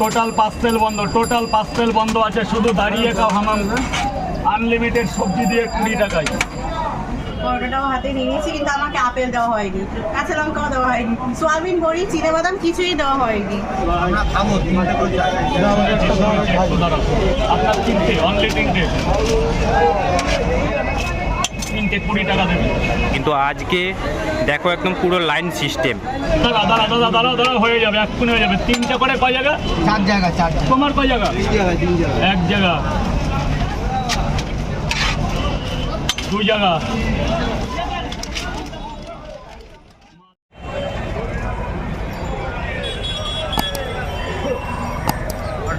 Total parcel বন্ধ total parcel বন্ধ আছে শুধু দাঁড়িয়ে খাও হামাম। আনলিমিটেড সবজি দিয়ে কুড়ি টাকায়। পরোটাটাও হাতে নিয়েছি কিন্তু আমাকে আপেল দেওয়া হয়নি কাঁচা লঙ্কাও দেওয়া হয়নি সোয়াবিন বড়ি চিনে বাদাম কিছুই দেওয়া হয়নি। আমরা খাব তিনটে করে চাই আপনার তিনটে অনলি তিনটে। তিনটে কুড়ি টাকা দেবে। কিন্তু আজকে দেখো একদম পুরো লাইন সিস্টেম দাঁড়া দাঁড়া দাঁড়া দাঁড়া দাঁড়া হয়ে যাবে এক্ষুনি হয়ে যাবে। তিনটে করে কয় জায়গা? চার জায়গা চার তোমার কয় জায়গা? তিন জায়গা তিন জায়গা এক জায়গা। দুই জায়গা।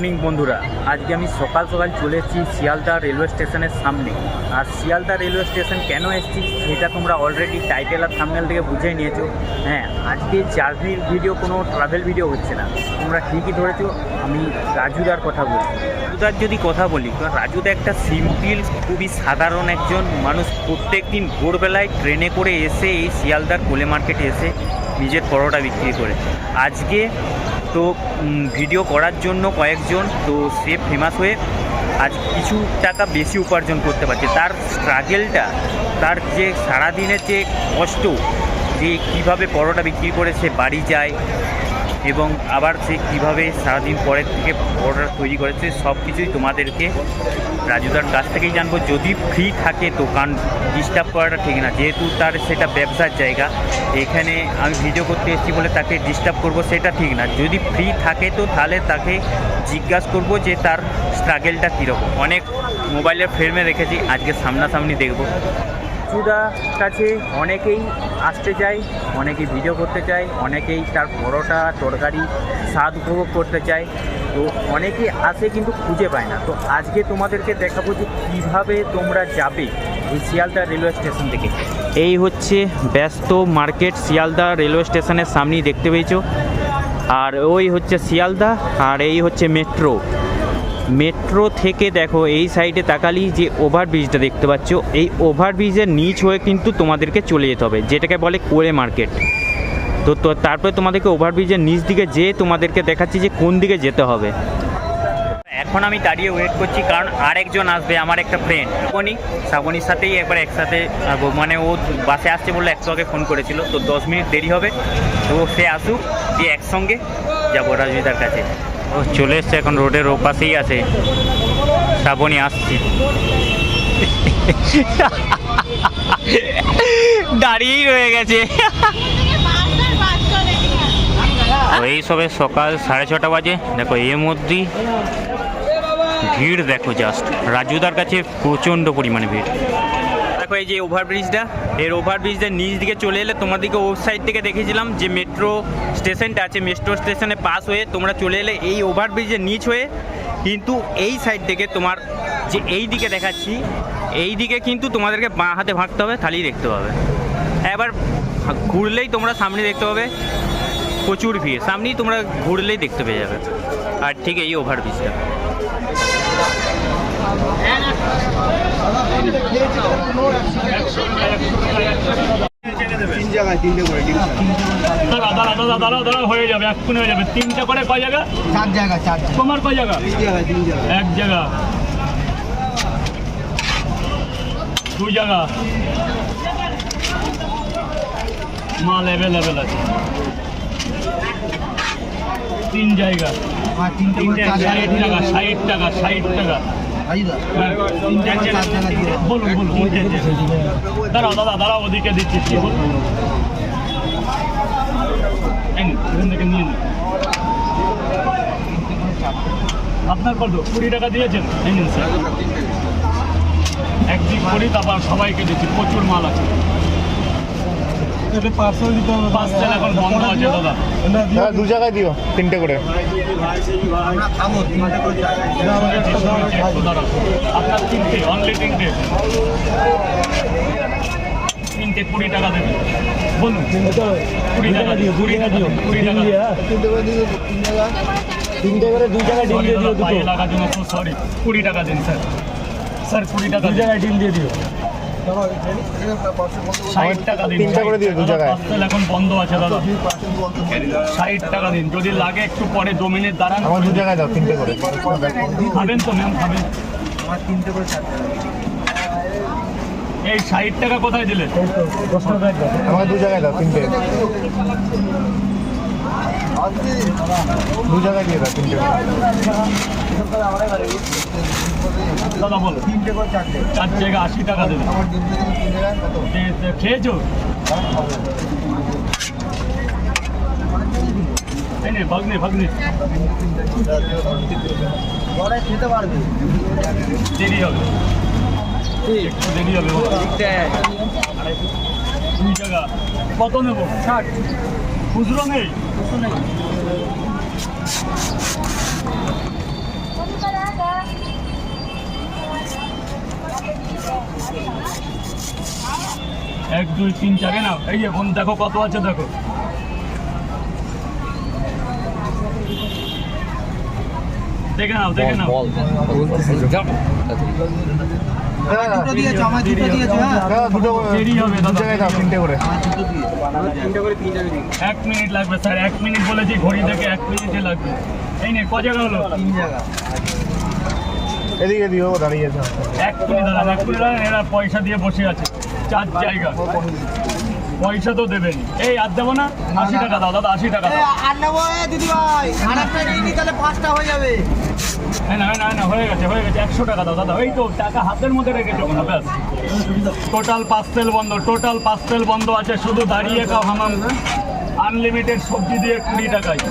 মর্নিং বন্ধুরা। আজকে আমি সকাল সকাল চলে এসেছি শিয়ালদা রেলওয়ে স্টেশনের সামনে। আর শিয়ালদা রেলওয়ে স্টেশন কেন এসেছি, সেটা তোমরা অলরেডি টাইটেল আর থামনেল থেকে বুঝে নিয়েছো। হ্যাঁ আজকে জার্নির ভিডিও কোনো ট্রাভেল ভিডিও হচ্ছে না। তোমরা ঠিকই ধরেছো, আমি রাজুদার কথা বলছি। রাজুদার যদি কথা বলি, তো রাজুদা একটা সিম্পল খুবই সাধারণ একজন মানুষ। প্রত্যেক দিন ভোরবেলায় ট্রেনে করে এসে এই শিয়ালদার কোলে মার্কেটে এসে নিজের পরোটা বিক্রি করে আজকে তো ভিডিও করার জন্য কয়েকজন তো সে ফেমাস হয়ে আজ কিছু টাকা বেশি উপার্জন করতে পারছে। তার স্ট্রাগেলটা তার যে সারাদিনের যে কষ্ট, যে কীভাবে পরোটা বিক্রি করে সে বাড়ি যায় এবং আবার সে কীভাবে সারাদিন পরের থেকে পরোটা তৈরি করেছে, সব কিছুই তোমাদেরকে রাজুদার কাছ থেকেই জানব। যদি ফ্রি থাকে দোকান ডিস্টার্ব করাটা ঠিক না। যেহেতু তার সেটা ব্যবসার জায়গা, এখানে আমি ভিডিও করতে এসেছি বলে তাকে ডিস্টার্ব করব, সেটা ঠিক না। যদি ফ্রি থাকে তো তাহলে তাকে জিজ্ঞাসা করব যে তার স্ট্রাগেলটা কীরকম। অনেক মোবাইলের ফ্রেমে রেখেছি, আজকে সামনাসামনি দেখব। রাজুদার কাছে অনেকেই আসতে চায়, অনেকেই ভিডিও করতে চায়, অনেকেই তার পরোটা, তরকারি, স্বাদ উপভোগ করতে চায়। তো অনেকেই আসে কিন্তু খুঁজে পায় না। তো আজকে তোমাদেরকে দেখাবো যে কীভাবে তোমরা যাবে এই শিয়ালদা রেলওয়ে স্টেশন থেকে। এই হচ্ছে ব্যস্ত মার্কেট, শিয়ালদা রেলওয়ে স্টেশনের সামনেই দেখতে পেয়েছ। আর ওই হচ্ছে শিয়ালদা, আর এই হচ্ছে মেট্রো। মেট্রো থেকে দেখো, এই সাইডে তাকালি যে ওভারব্রিজটা দেখতে পাচ্ছ, এই ওভারব্রিজের নিচ হয়ে কিন্তু তোমাদেরকে চলে যেতে হবে, যেটাকে বলে কোলে মার্কেট। তো তো তারপরে তোমাদেরকে ওভারব্রিজের নিচ দিকে যেয়ে তোমাদেরকে দেখাচ্ছি যে কোন দিকে যেতে হবে। এখন আমি দাঁড়িয়ে ওয়েট করছি, কারণ আরেকজন আসবে, আমার একটা ফ্রেন্ড শ্রাবণী শ্রাবণীর সাথেই একবার একসাথে মানে ও বাসে আসছে বলে একসঙ্গে ফোন করেছিল, তো দশ মিনিট দেরি হবে। তো সে আসুক, দিয়ে একসঙ্গে যাব রাজমিতার কাছে। ও চলে এসছে এখন রোডের ও পাশেই আছে। শ্রাবণী আসছে। দাঁড়িয়েই রয়ে গেছে। এই সবে সকাল সাড়ে ছটা বাজে। দেখো এর মধ্যেই ভিড় দেখো জাস্ট রাজুদার কাছে প্রচণ্ড পরিমাণে ভিড়। দেখো এই যে ওভারব্রিজটা এর ওভারব্রিজের নিচ দিকে চলে এলে তোমাদেরকে ওর সাইড থেকে দেখেছিলাম যে মেট্রো স্টেশনটা আছে। মেট্রো স্টেশনে পাস হয়ে তোমরা চলে এলে এই ওভারব্রিজের নিচ হয়ে কিন্তু এই সাইড থেকে তোমার যে এই দিকে দেখাচ্ছি, এই দিকে কিন্তু তোমাদেরকে বাঁ হাতে ভাগতে হবে তাহলেই দেখতে পাবে এবার ঘুরলেই তোমরা সামনে দেখতে পাবে, প্রচুর ভিড়। সামনেই তোমরা ঘুরলেই দেখতে পেয়ে যাবে। আর ঠিক এই ওভারব্রিজটা তিন জায়গায় তিনটে করে দাঁড়া দাঁড়া দাঁড়া দাঁড়া দাঁড়া হয়ে যাবে এক্ষুনি হয়ে যাবে। তিনটে করে কয় জায়গা? চার জায়গা চার তোমার কয় জায়গা? তিন তিন এক জায়গা। দুই জায়গা। মাল অ্যাভেলেবেল আছে। তিন জায়গা। তিনটে করে টাকা ষাট টাকা ষাট টাকা। বলুন বলুন দাঁড়াও দাদা দাঁড়াও ওদিকে দিচ্ছি কি বলুন? এই থেকে নিয়ে আপনার কত? কুড়ি টাকা দিয়েছেন? স্যার। একদিক করি তারপর সবাইকে দিচ্ছি প্রচুর মাল আছে। পার্সেল এখন বন্ধ আছে দাদা। হ্যাঁ দু জায়গায় দিও তিনটে করে। আমরা খাব তিনটে করে চার আপনার তিনটে অনলি তিনটে। তিনটে কুড়ি টাকা দেবেন বলুন কুড়ি টাকা দিও কুড়ি টাকা দিও। কুড়ি টাকা তিনটে করে দিয়ে তিন জায়গা তিনটে করে দুই জায়গায় ডিম দিয়ে দিও পায়ে লাগার জন্য সরি কুড়ি টাকা দিন স্যার স্যার কুড়ি টাকা দুই জায়গায় ডিম দিয়ে দিও। ষাট টাকা দিন। তিনটে করে দিও দু জায়গায়। এখন বন্ধ আছে দাদা। ষাট টাকা দিন। যদি লাগে একটু পরে দু মিনিট দাঁড়ান। আমার দু জায়গায় দাও তিনটে করে। খাবেন তো ম্যাম খাবেন। আমার তিনটে করে এই ষাট টাকা কোথায় দিলে? আমার দু জায়গায় দাও তিনটে। দু জায়গায় দিয়ে দাও তিনটে। দাদা বলো। তিনটে করে চারটে। চার জায়গায় আশি টাকা দেবে। আমার তিনটে থেকে তিন জায়গায় কত দে- দে- খেয়েছো? এই নে ভাগ্নে ভাগ্নে। ওরা খেতে পারবে। দেরি হবে। একটু দেরি হবে। দুই টাকা কত নেব? ষাট। খুচরো নেই? এক দুই তিন চারে না এই যে ফোন দেখো কত আছে দেখো। দেখে নাও দেখে নাও। হ্যাঁ, দুটো দিয়েছ আমার দুটো দিয়েছ হ্যাঁ। এক মিনিট লাগবে স্যার। এক মিনিট বলেছি ঘড়ি থেকে এক মিনিটে লাগবে। এই নে ক জায়গা হলো? তিন জায়গা। এদিকে দিও দাঁড়িয়ে আছে। এক মিনিট দাঁড়ান এক মিনিট দাঁড়ান এরা পয়সা দিয়ে বসে আছে। চার জায়গা। পয়সা তো দেবেন। এই আর দেবো না? আশি টাকা দাও দাদা আশি টাকা দাও। আর নেব দিদি ভাই আর একটা নিয়ে নি তাহলে পাঁচটা হয়ে যাবে। না না না হয়ে গেছে হয়ে গেছে একশো টাকা দাও দাদা। এই তো টাকা হাতের মধ্যে রেখেছো ব্যাস। টোটাল পার্সেল বন্ধ টোটাল পার্সেল বন্ধ আছে শুধু দাঁড়িয়ে খাও হামাম। আনলিমিটেড সবজি দিয়ে কুড়ি টাকায়।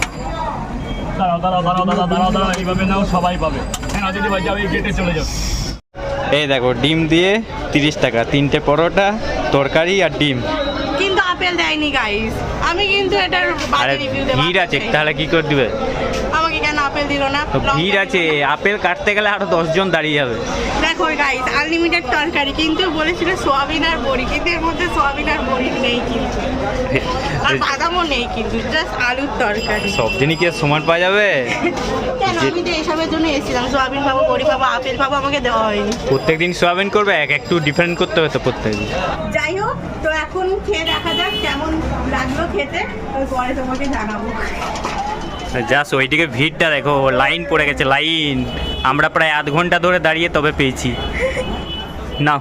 দাঁড়াও দাঁড়াও দাঁড়াও দাঁড়াও দাঁড়াও দাঁড়াও এইভাবে নাও সবাই পাবে। না এই গেটে চলে যাও। এই দেখো ডিম দিয়ে তিরিশ টাকা তিনটে পরোটা তরকারি আর ডিম। কিন্তু আপেল দেয়নি গাইস আমি কিন্তু এটার বাজে রিভিউ দেবো ভিড় আছে তাহলে কি করে দিবে? আমাকে কেন আপেল দিল না? তো ভিড় আছে আপেল কাটতে গেলে আরও দশজন দাঁড়িয়ে যাবে। দেখো গাইস আনলিমিটেড তরকারি কিন্তু বলেছিল সোয়াবিন আর বড়ি কিন্তু এর মধ্যে সোয়াবিন আর বড়ি নেই কিন্তু। আর বাদামও নেই কিন্তু জাস্ট আলুর তরকারি। সব দিনই কি আর সমান পাওয়া যাবে? কেন? আমি তো এসবের জন্য এসেছিলাম সোয়াবিন পাবো বড়ি পাবো আপেল পাবো আমাকে দেওয়া হয়নি। প্রত্যেক দিন সোয়াবিন করবে এক একটু ডিফারেন্ট করতে হবে তো প্রত্যেক দিন যাই হোক তো এখন খেয়ে দেখা যাক কেমন লাগল খেতে পরে তোমাকে জানাব। জাস্ট ওইদিকে ভিড়টা দেখো লাইন পড়ে গেছে লাইন। আমরা প্রায় আধ ঘণ্টা ধরে দাঁড়িয়ে তবে পেয়েছি। না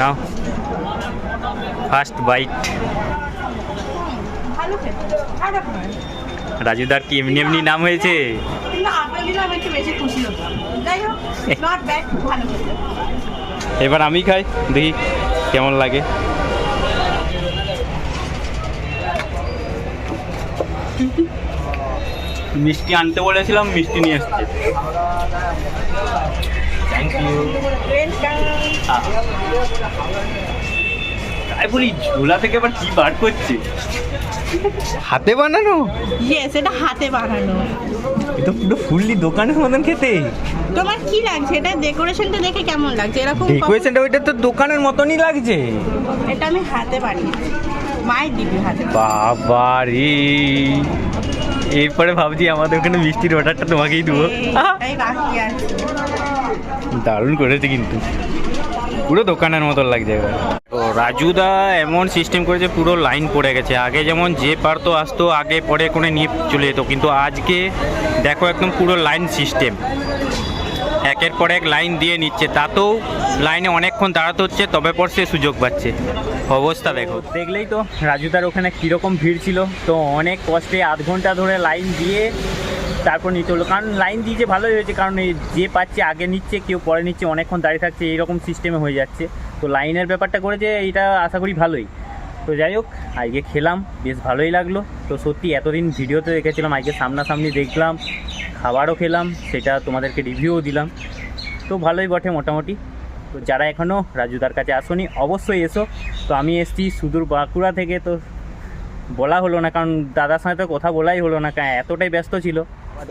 নাও। ফার্স্ট বাইট ভালো খেতে খারাপ নয় রাজুদার কি এমনি এমনি নাম হয়েছে? এবার আমি খাই দেখি কেমন লাগে। মিষ্টি আনতে বলেছিলাম মিষ্টি নিয়ে এসছে। থ্যাংক ইউ তাই বলি ঝোলা থেকে আবার কি বার করছে? হাতে বানানো? ইয়েস এটা হাতে বানানো। এটা পুরো ফুললি দোকানের মতন খেতে। তোমার কি লাগছে? এটা ডেকোরেশনটা দেখে কেমন লাগছে? এরকম ডেকোরেশনটা ওইটা তো দোকানের মতনই লাগছে। এটা আমি হাতে বানিয়েছি মায়ের দিবি হাতে। বাবা রে। এরপরে ভাবছি আমাদের ওখানে মিষ্টির অর্ডারটা তোমাকেই দেবো। দারুণ করেছে কিন্তু। পুরো দোকানের মতন লাগছে ও রাজুদা এমন সিস্টেম করেছে, পুরো লাইন পড়ে গেছে। আগে যেমন যে পারতো আসতো, আগে পরে করে নিয়ে চলে যেত। কিন্তু আজকে দেখো একদম পুরো লাইন সিস্টেম একের পর এক লাইন দিয়ে নিচ্ছে। তাতেও লাইনে অনেকক্ষণ দাঁড়াতে হচ্ছে, তবে পর সে সুযোগ পাচ্ছে। অবস্থা দেখো। দেখলেই তো রাজুদার ওখানে কীরকম ভিড় ছিল। তো অনেক কষ্টে আধ ঘণ্টা ধরে লাইন দিয়ে তারপর নিতে হলো। কারণ লাইন দিয়েছে ভালোই হয়েছে, কারণ এই যে পাচ্ছে আগে নিচ্ছে, কেউ পরে নিচ্ছে, অনেকক্ষণ দাঁড়িয়ে থাকছে, এইরকম সিস্টেমে হয়ে যাচ্ছে। তো লাইনের ব্যাপারটা করেছে এটা আশা করি ভালোই। তো যাই হোক, আজকে খেলাম, বেশ ভালোই লাগল। তো সত্যি এতদিন ভিডিওতে দেখেছিলাম, আজকে সামনাসামনি দেখলাম, খাবারও খেলাম, সেটা তোমাদেরকে রিভিউও দিলাম। তো ভালোই বটে মোটামুটি। তো যারা এখনও রাজুদার কাছে আসোনি, অবশ্যই এসো। তো আমি এসছি সুদূর বাঁকুড়া থেকে, তো বলা হলো না, কারণ দাদার সঙ্গে তো কথা বলাই হলো না এতটাই ব্যস্ত ছিল।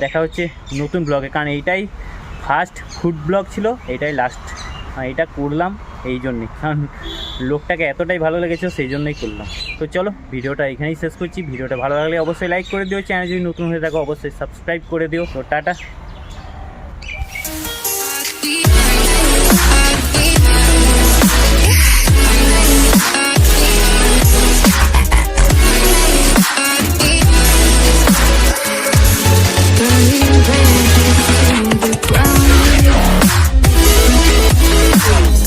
দেখা হচ্ছে নতুন ব্লগে কারণ এইটাই ফার্স্ট ফুড ব্লগ ছিল এটাই লাস্ট এটা করলাম এই জন্যে। কারণ লোকটাকে এতটাই ভালো লেগেছে, সেই জন্যই করলাম। তো চলো, ভিডিওটা এখানেই শেষ করছি। ভিডিওটা ভালো লাগলে অবশ্যই লাইক করে দিও। চ্যানেল যদি নতুন হয়ে থাকো, অবশ্যই সাবস্ক্রাইব করে দিও। তো টাটা।